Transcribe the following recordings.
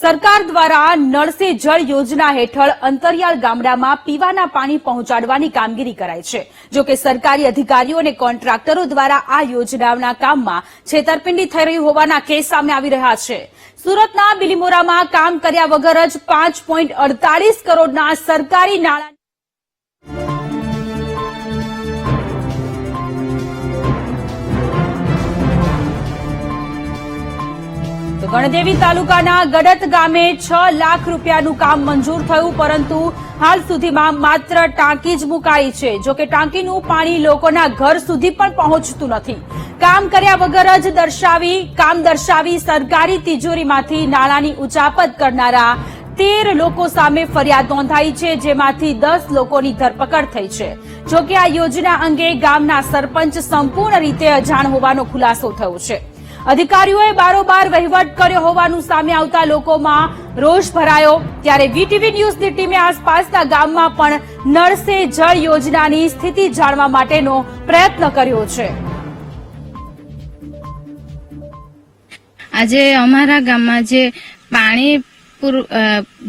સરકાર દ્વારા નળ જળ યોજના હેઠળ અંતરિયાળ ગામડામાં પીવાના પાણી પહોંચાડવાની કામગીરી કરાય છે. જો કે સરકારી અધિકારીઓ અને કોન્ટ્રાક્ટરો દ્વારા આ યોજનાના કામમાં છેતરપિંડી થઈ રહી હોવાના કેસ સામે આવી રહ્યા છે. સુરતના બિલીમોરામાં કામ કર્યા વગર જ પાંચ કરોડના સરકારી નાણાં ગણદેવી તાલુકાના ગડત ગામે છ લાખ રૂપિયાનું કામ મંજૂર થયું, પરંતુ હાલ સુધીમાં માત્ર ટાંકી જ મુકાઈ છે. જોકે ટાંકીનું પાણી લોકોના ઘર સુધી પણ પહોંચતું નથી. કામ કર્યા વગર જ દર્શાવી, કામ દર્શાવી સરકારી તિજોરીમાંથી નાણાંની ઉચાપત કરનારા તેર લોકો સામે ફરિયાદ નોંધાઈ છે, જેમાંથી દસ લોકોની ધરપકડ થઈ છે. જોકે આ યોજના અંગે ગામના સરપંચ સંપૂર્ણ રીતે અજાણ હોવાનો ખુલાસો થયો છે. અધિકારીઓએ બારોબાર વહીવટ કર્યો હોવાનું સામે આવતા લોકોમાં રોષ ભરાયો. ત્યારે વીટીવી ન્યૂઝની ટીમે આસપાસના ગામમાં પણ નળ સે જળ યોજનાની સ્થિતિ જાણવા માટેનો પ્રયત્ન કર્યો છે. આજે અમારા ગામમાં જે પાણી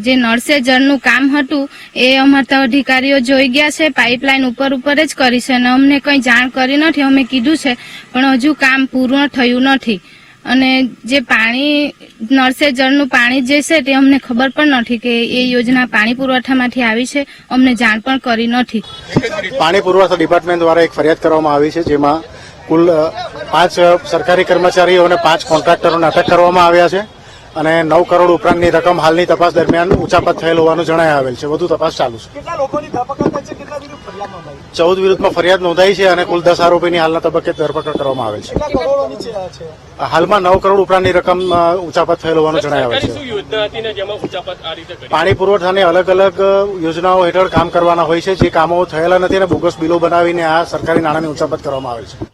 જે નળસે જળનું કામ હતું, એ અમારા અધિકારીઓ જોઈ ગયા છે, પાઇપલાઇન ઉપર ઉપર જ કરી છે અને અમને કંઈ જાણ કરી નથી, અમે કીધું છે, પણ હજુ કામ પૂર્ણ થયું નથી. અને જે પાણી, નળસે જળનું પાણી જે છે તે અમને ખબર પણ નથી કે એ યોજના પાણી પુરવઠામાંથી આવી છે, અમને જાણ પણ કરી નથી. પાણી પુરવઠા ડિપાર્ટમેન્ટ દ્વારા એક ફરિયાદ કરવામાં આવી છે, જેમાં કુલ પાંચ સરકારી કર્મચારીઓ અને પાંચ કોન્ટ્રાક્ટરોને અટક કરવામાં આવ્યા છે. અને નવ કરોડ ઉપરાંતની રકમ હાલની તપાસ દરમિયાન ઉચાપત થયેલ હોવાનું જણાય આવેલ છે. વધુ તપાસ ચાલુ છે. કેટલા લોકોની ધરપકડ થઈ છે? કેટલા વિરુદ્ધ ફરિયાદ નોંધાઈ ચૌદ વિરુદ્ધમાં ફરિયાદ નોંધાઈ છે અને કુલ દસ આરોપીની હાલના તબક્કે ધરપકડ કરવામાં આવેલ છે. હાલમાં નવ કરોડ ઉપરાંતની રકમ ઉચાપત થયેલ હોવાનું જણાય આવેલ છે. શું યોજના હતી ને જેમાં ઉચાપત આ રીતે કરી? પાણી પુરવઠાની અલગ અલગ યોજનાઓ હેઠળ કામ કરવાના હોય છે. જે કામો થયેલા નથી અને બોગસ બિલો બનાવીને આ સરકારી નાણાંની ઉચાપત કરવામાં આવેલ છે.